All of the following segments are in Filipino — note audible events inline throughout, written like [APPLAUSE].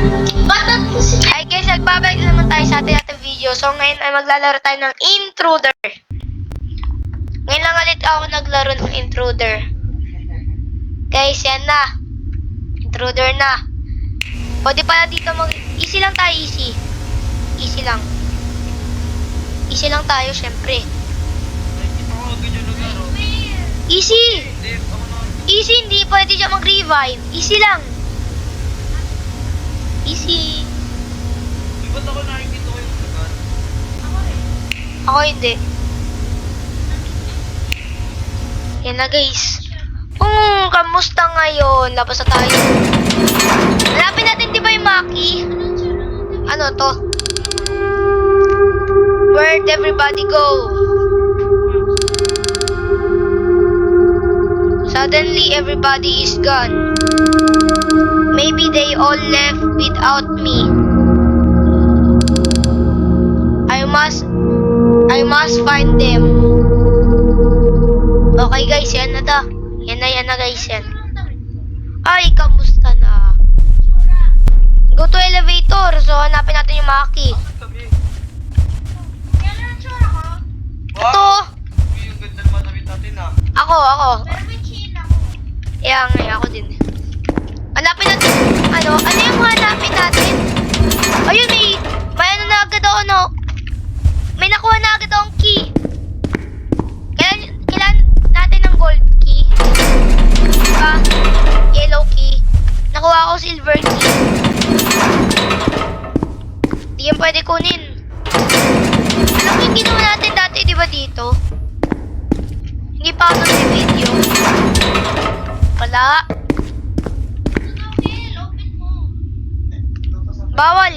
Hi guys, nagbabalik na naman tayo sa ating ating video. So ngayon ay maglalaro tayo ng intruder. Ngayon lang ulit ako naglaro ng intruder. Guys, yan na. Intruder na. Pwede pala dito mag... Easy lang tayo, easy. Easy lang. Easy lang tayo, syempre. Easy! Easy, hindi pwede siya mag-revive. Easy lang. Easy. Di ba't ako nakikita ko yung agad? Ako hindi. Yan na guys. Hmm, kamusta ngayon? Labas na tayo. Hanapin natin di ba yung Maki? Ano to? Where'd everybody go? Suddenly everybody is gone. Maybe they all left without me. I must I must find them. Okay guys, yan na da. Yan na, yan na guys, yan. Ay, kamusta na? Go to elevator. So, hanapin natin yung Maki. Tabi. Ito. Ganda naman tabi natin ah. Ako, ako. Yeah, nga, ako din. Hanapin natin, ano, ano yung hanapin natin? Ayun, may, may ano na agad ako, no? May nakuha na agad akong key. Kailan, kailan natin ng gold key? Ah, yellow key. Nakuha ako silver key. Di yan pwede kunin. Alam mo yung ginawa natin dati, di ba dito? Hindi pa ako video. Wala. Bawal.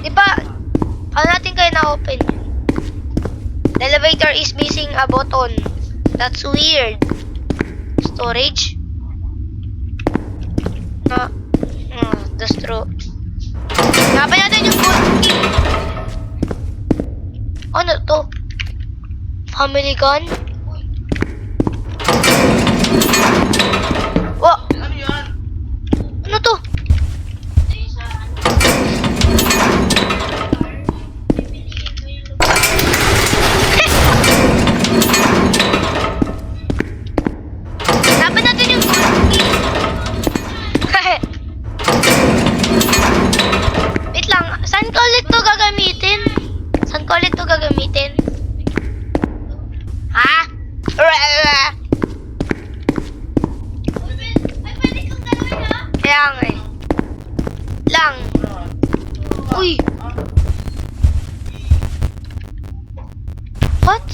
Di ba? Paano natin kayo na-open? The elevator is missing a button. That's weird. Storage? No. Oh, that's true. Hanapin natin yung key. Ano to? Family gun? Wa, Ano yan? ano to? Hanapin natin yung gold key. Wait lang, saan ko ulit to gagamitin? Saan ko ulit to gagamitin? Ha? Kaya nga eh. Lang. Uy. What?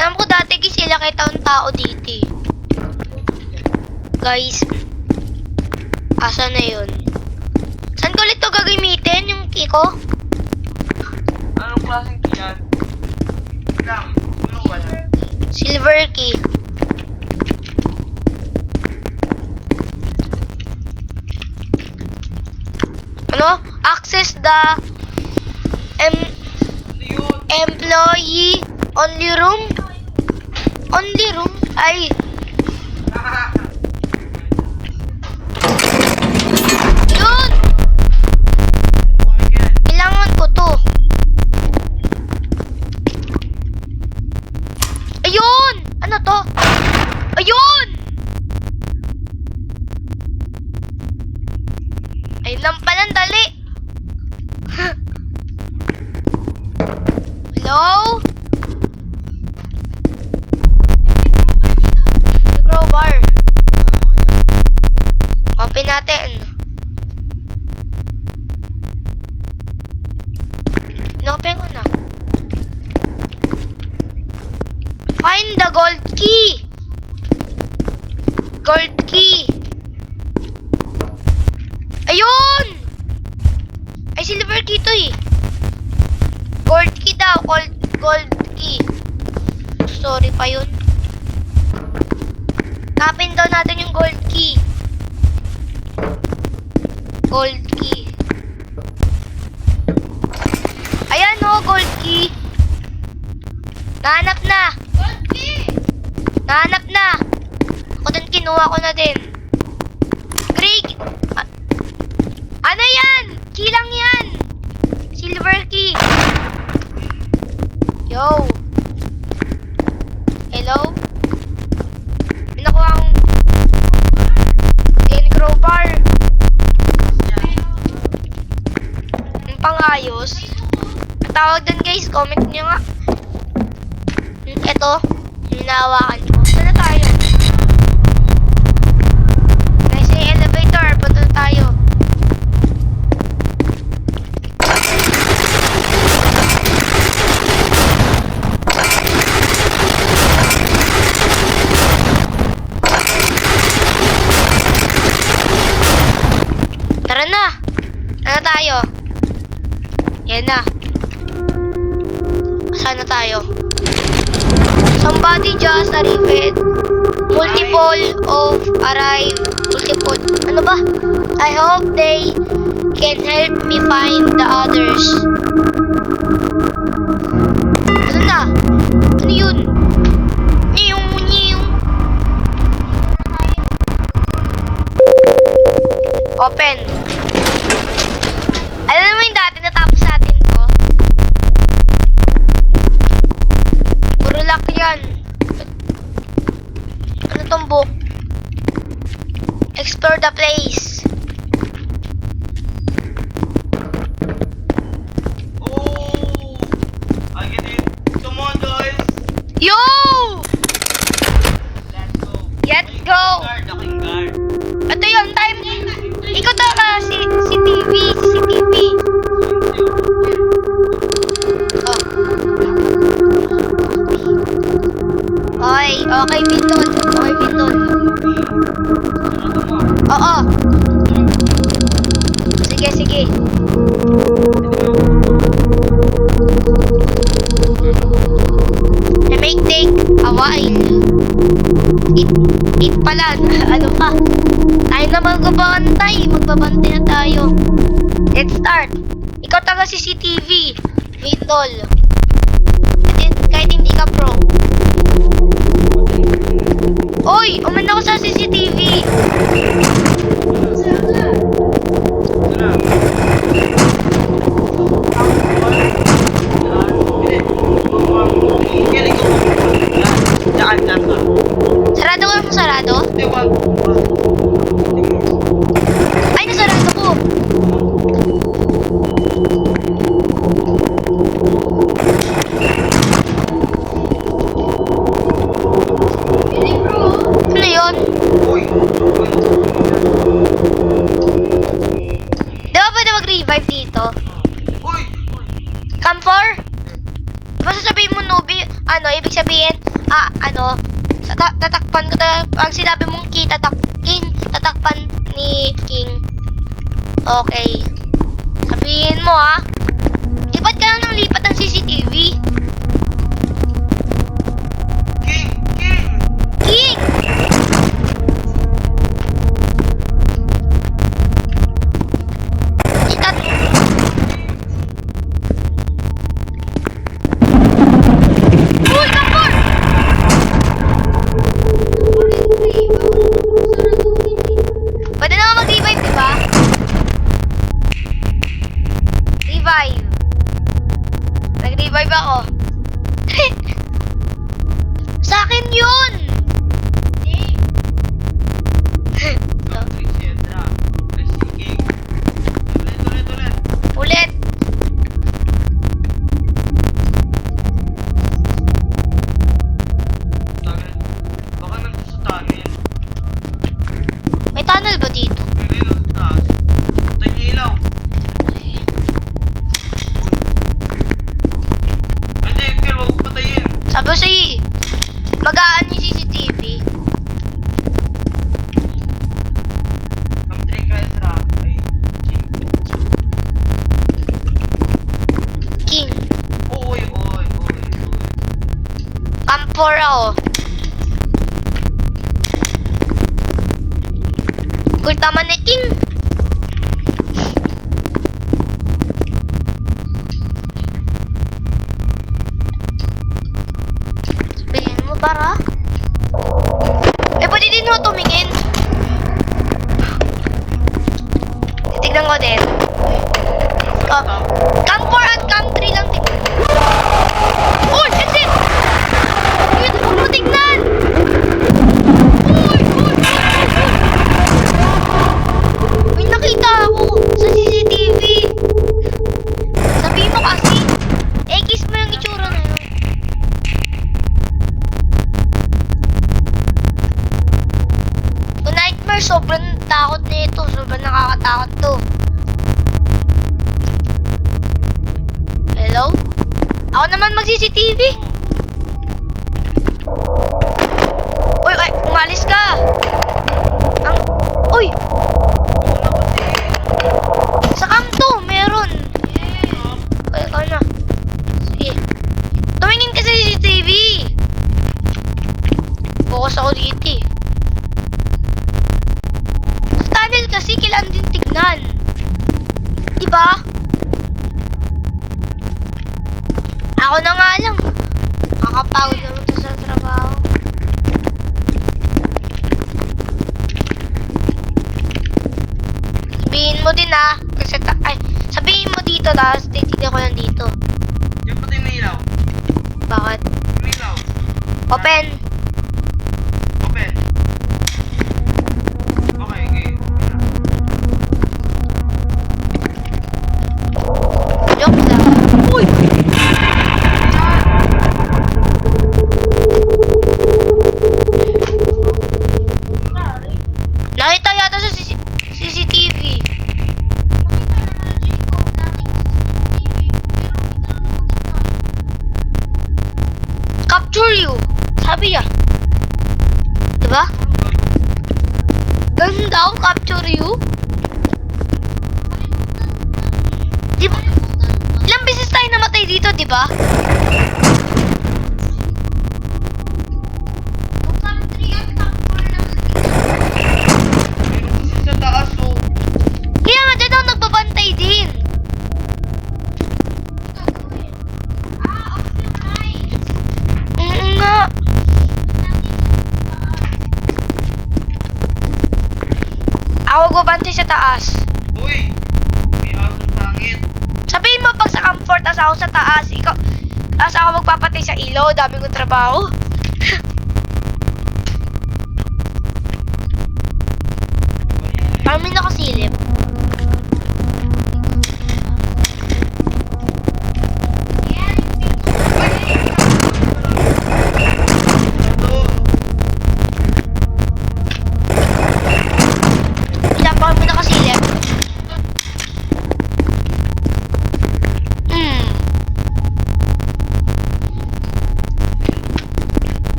Alam ko dati kasi sila kay taong tao dito eh. Guys. Asa na yun? Saan ko ulit to gagamitin? Yung key ko? Anong klaseng key yan? Lang, ano ba yan? Silver key. Ano? Access the? Employee only room? Only room? Ay, yun! Kailangan ko to. Ayun! Ano to? Tapin daw natin yung gold key. Gold key. Ayan oh, gold key. Nahanap na. Gold key! Nahanap na. Ako din, kinuha ko na din. Greg! Ano yan? Key lang yan. Silver key. Yo. Tapos, tawag din guys, comment nyo nga. Ito, hinawakan I hope they can help me find the others. Ano na? Ano yun? Niyong, niyong. Open. Alam mo yung dati natapos natin to? Burulak yan. Ano tong book? Explore the place. pala, [LAUGHS] ano pa? Tayo naman magbabantay, magbabantay na tayo. Let's start. Ikaw taga CCTV, Idol. Kahit, kahit hindi ka pro. Oy, umin ako sa CCTV. Sana. Sana. Okay. mag Diba? Ako na nga lang. Kakapagod naman to sa trabaho. Sabihin mo din ah. Kasi ta- ay, sabihin mo dito tapos titignan ko lang dito. Yung pati may ilaw. Bakit? May ilaw. Open. Open. Sabi niya. Diba? Ganun daw, capture you. Di ba? Ilang beses tayo namatay dito, di ba? Meron kasi sa taas, oh. Kaya nga dyan ako nagbabantay din. Oo nga. Ako magbabantay sa taas. Uy! May asong pangit. Sabihin mo pag sa comfort, as ako sa taas, ikaw, as ako magpapatay sa ilaw, dami kong trabaho. [LAUGHS] Parang may nakasilip.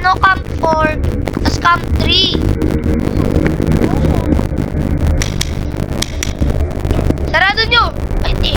Ano, camp 4, tapos camp 3. Sarado nyo! Ay, hindi.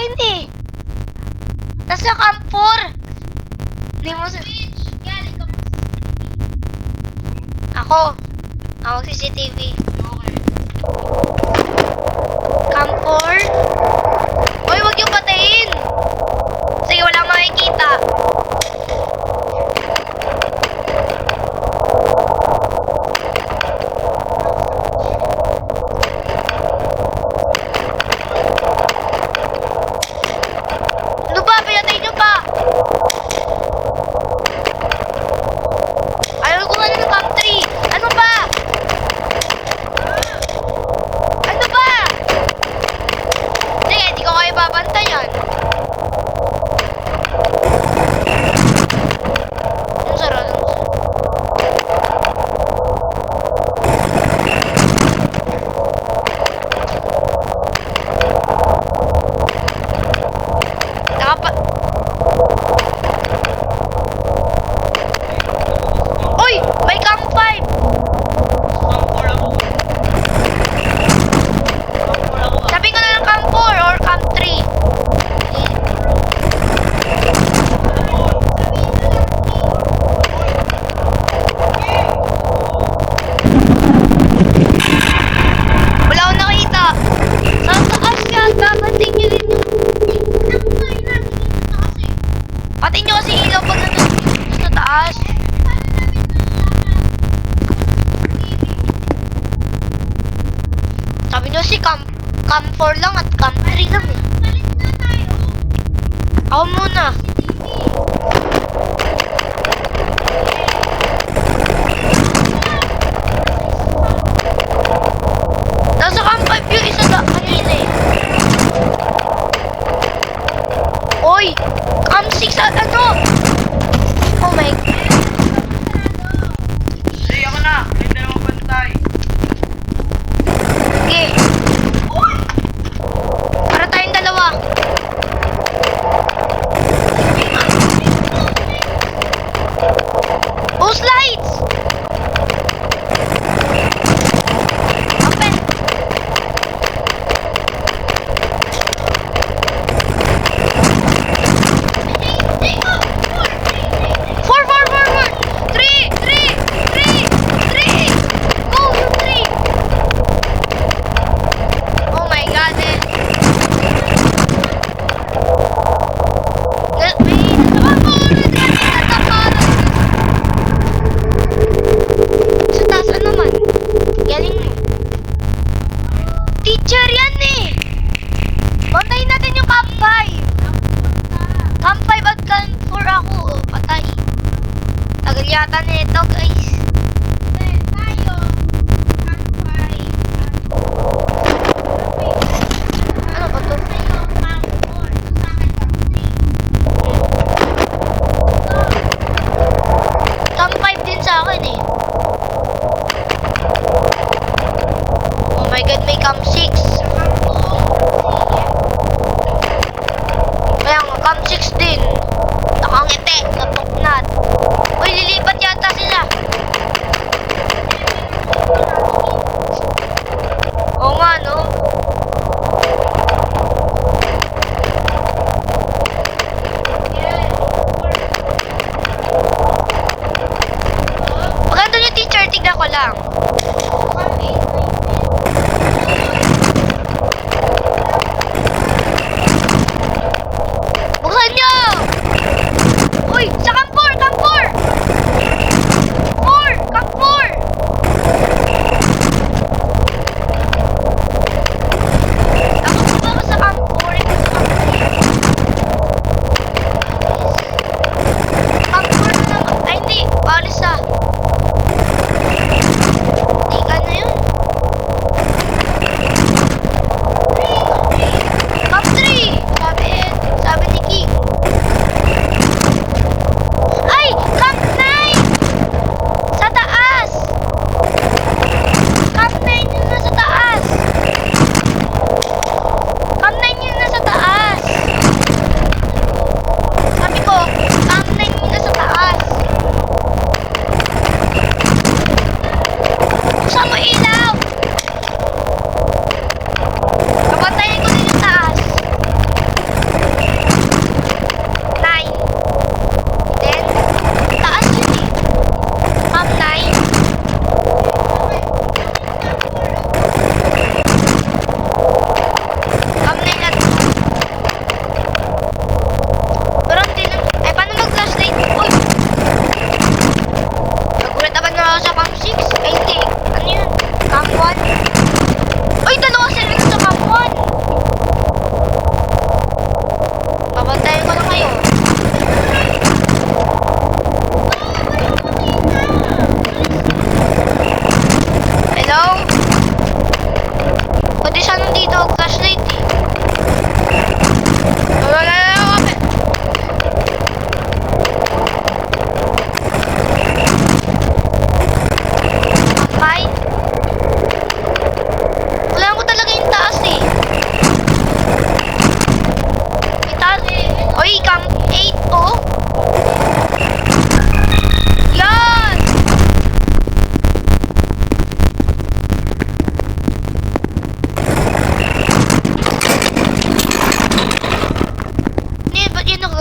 akin eh. Tapos sa camp 4. Hindi mo sa... Ako. Ako CCTV. Okay. Camp 4. taas. Sabi nyo si Cam, Cam 4 lang at Cam 3 lang eh. Ako muna.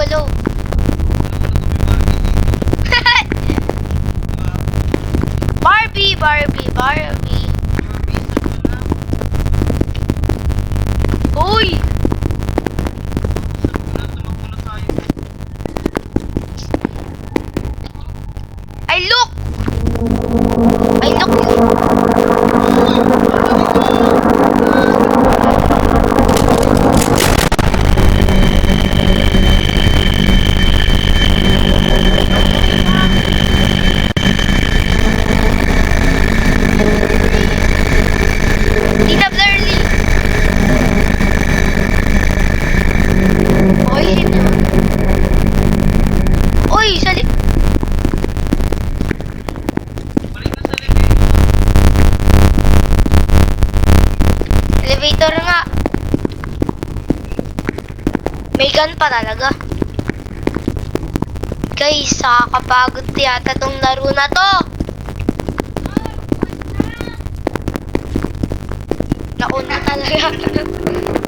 follow. [LAUGHS] Barbie, Barbie, Barbie. sa. Elevator nga. May gun pa talaga. Guys, nakakapagod yata tong laro na to. Nauna talaga. [LAUGHS]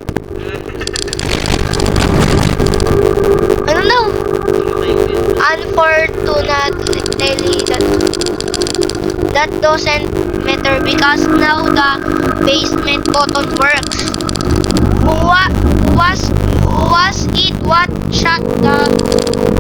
unfortunately that, that doesn't matter because now the basement button works. What was was it what shut the